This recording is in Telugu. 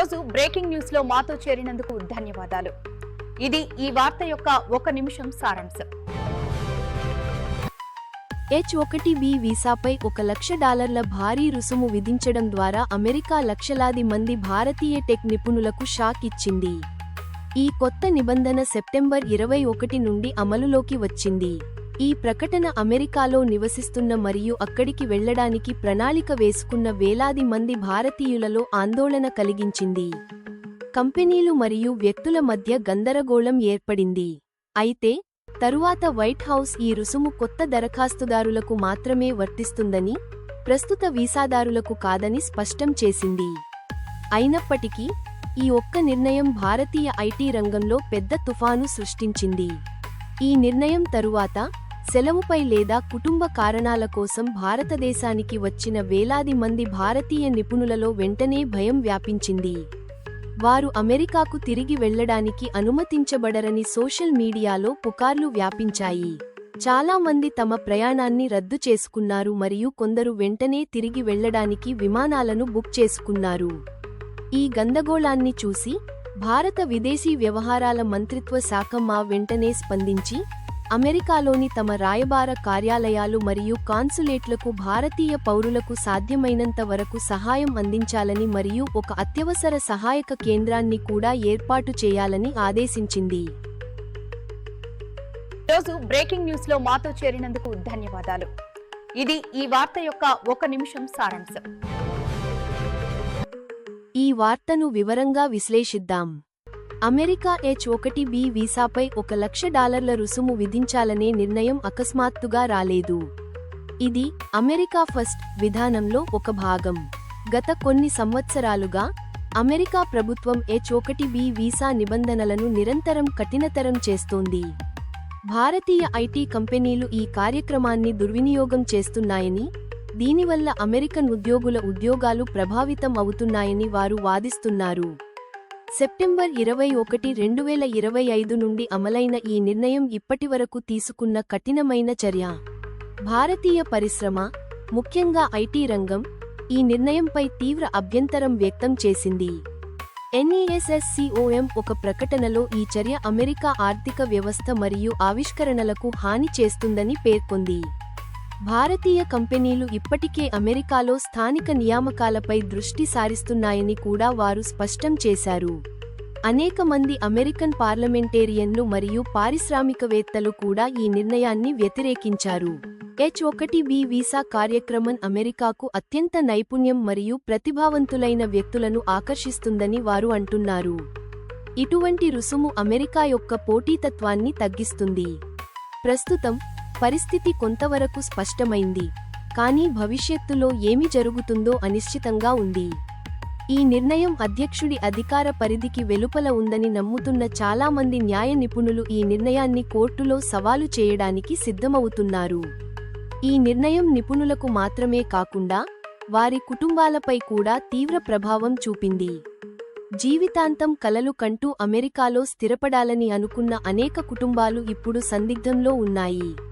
ఈరోజు బ్రేకింగ్ న్యూస్లో మాతో చేరినందుకు ధన్యవాదాలు. ఇది ఈ వార్త యొక్క ఒక నిమిషం సారాంశం. హెచ్ ఒకటి బి వీసాపై ఒక లక్ష డాలర్ల భారీ రుసుము విధించడం ద్వారా అమెరికా లక్షలాది మంది భారతీయ టెక్ నిపుణులకు షాక్ ఇచ్చింది. ఈ కొత్త నిబంధన సెప్టెంబర్ ఇరవై ఒకటి నుండి అమలులోకి వచ్చింది. ఈ ప్రకటన అమెరికాలో నివసిస్తున్న మరియు అక్కడికి వెళ్ళడానికి ప్రణాళిక వేసుకున్న వేలాది మంది భారతీయులలో ఆందోళన కలిగించింది. కంపెనీలు మరియు వ్యక్తుల మధ్య గందరగోళం ఏర్పడింది. అయితే తరువాత వైట్ హౌస్ ఈ రుసుము కొత్త దరఖాస్తుదారులకు మాత్రమే వర్తిస్తుందని ప్రస్తుత వీసాదారులకు కాదని స్పష్టం చేసింది. అయినప్పటికీ ఈ ఒక్క నిర్ణయం భారతీయ ఐటీ రంగంలో పెద్ద తుఫాను సృష్టించింది. ఈ నిర్ణయం తరువాత సెలవుపై లేదా కుటుంబ కారణాల కోసం భారతదేశానికి వచ్చిన వేలాది మంది భారతీయ నిపుణులలో వెంటనే భయం వ్యాపించింది. వారు అమెరికాకు తిరిగి వెళ్ళడానికి అనుమతించబడరని సోషల్ మీడియాలో పుకార్లు వ్యాపించాయి. చాలామంది తమ ప్రయాణాన్ని రద్దు చేసుకున్నారు మరియు కొందరు వెంటనే తిరిగి వెళ్ళడానికి విమానాలను బుక్ చేసుకున్నారు. ఈ గందగోళాన్ని చూసి భారత విదేశీ వ్యవహారాల మంత్రిత్వ శాఖ మా వెంటనే స్పందించి అమెరికాలోని తమ రాయబార కార్యాలయాలు మరియు కాన్సులేట్లకు భారతీయ పౌరులకు సాధ్యమైనంత వరకు సహాయం అందించాలని మరియు ఒక అత్యవసర సహాయక కేంద్రాన్ని కూడా ఏర్పాటు చేయాలని ఆదేశించింది. ఈరోజు బ్రేకింగ్ న్యూస్లో మాతో చేరినందుకు ధన్యవాదాలు. ఇది ఈ వార్త యొక్క ఒక నిమిషం సారాంశం. ఈ వార్తను వివరంగా విశ్లేషిద్దాం. అమెరికా హెచ్ ఒకటి బి వీసాపై ఒక లక్ష డాలర్ల రుసుము విధించాలనే నిర్ణయం అకస్మాత్తుగా రాలేదు. ఇది అమెరికా ఫస్ట్ విధానంలో ఒక భాగం. గత కొన్ని సంవత్సరాలుగా అమెరికా ప్రభుత్వం హెచ్ ఒకటి బి వీసా నిబంధనలను నిరంతరం కఠినతరం చేస్తోంది. భారతీయ ఐటీ కంపెనీలు ఈ కార్యక్రమాన్ని దుర్వినియోగం చేస్తున్నాయని దీనివల్ల అమెరికన్ ఉద్యోగుల ఉద్యోగాలు ప్రభావితం అవుతున్నాయని వారు వాదిస్తున్నారు. సెప్టెంబర్ ఇరవై ఒకటి రెండు వేల ఇరవై ఐదు నుండి అమలైన ఈ నిర్ణయం ఇప్పటివరకు తీసుకున్న కఠినమైన చర్య. భారతీయ పరిశ్రమ ముఖ్యంగా ఐటీ రంగం ఈ నిర్ణయంపై తీవ్ర అభ్యంతరం వ్యక్తం చేసింది. ఎన్ఈఎస్ఎస్సిఓఎం ఒక ప్రకటనలో ఈ చర్య అమెరికా ఆర్థిక వ్యవస్థ మరియు ఆవిష్కరణలకు హాని చేస్తుందని పేర్కొంది. భారతీయ కంపెనీలు ఇప్పటికే అమెరికాలో స్థానిక నియామకాలపై దృష్టి సారిస్తున్నాయని కూడా వారు స్పష్టం చేశారు. అనేక మంది అమెరికన్ పార్లమెంటేరియన్లు మరియు పారిశ్రామికవేత్తలు కూడా ఈ నిర్ణయాన్ని వ్యతిరేకించారు. హెచ్ ఒకటి బి వీసా కార్యక్రమం అమెరికాకు అత్యంత నైపుణ్యం మరియు ప్రతిభావంతులైన వ్యక్తులను ఆకర్షిస్తుందని వారు అంటున్నారు. ఇటువంటి రుసుము అమెరికా యొక్క పోటీతత్వాన్ని తగ్గిస్తుంది. ప్రస్తుతం పరిస్థితి కొంతవరకు స్పష్టమైంది. కానీ భవిష్యత్తులో ఏమి జరుగుతుందో అనిశ్చితంగా ఉంది. ఈ నిర్ణయం అధ్యక్షుడి అధికార పరిధికి వెలుపల ఉందని నమ్ముతున్న చాలామంది న్యాయ నిపుణులు ఈ నిర్ణయాన్ని కోర్టులో సవాలు చేయడానికి సిద్ధమవుతున్నారు. ఈ నిర్ణయం నిపుణులకు మాత్రమే కాకుండా వారి కుటుంబాలపై కూడా తీవ్ర ప్రభావం చూపింది. జీవితాంతం కలలు కంటూ అమెరికాలో స్థిరపడాలని అనుకున్న అనేక కుటుంబాలు ఇప్పుడు సందిగ్ధంలో ఉన్నాయి.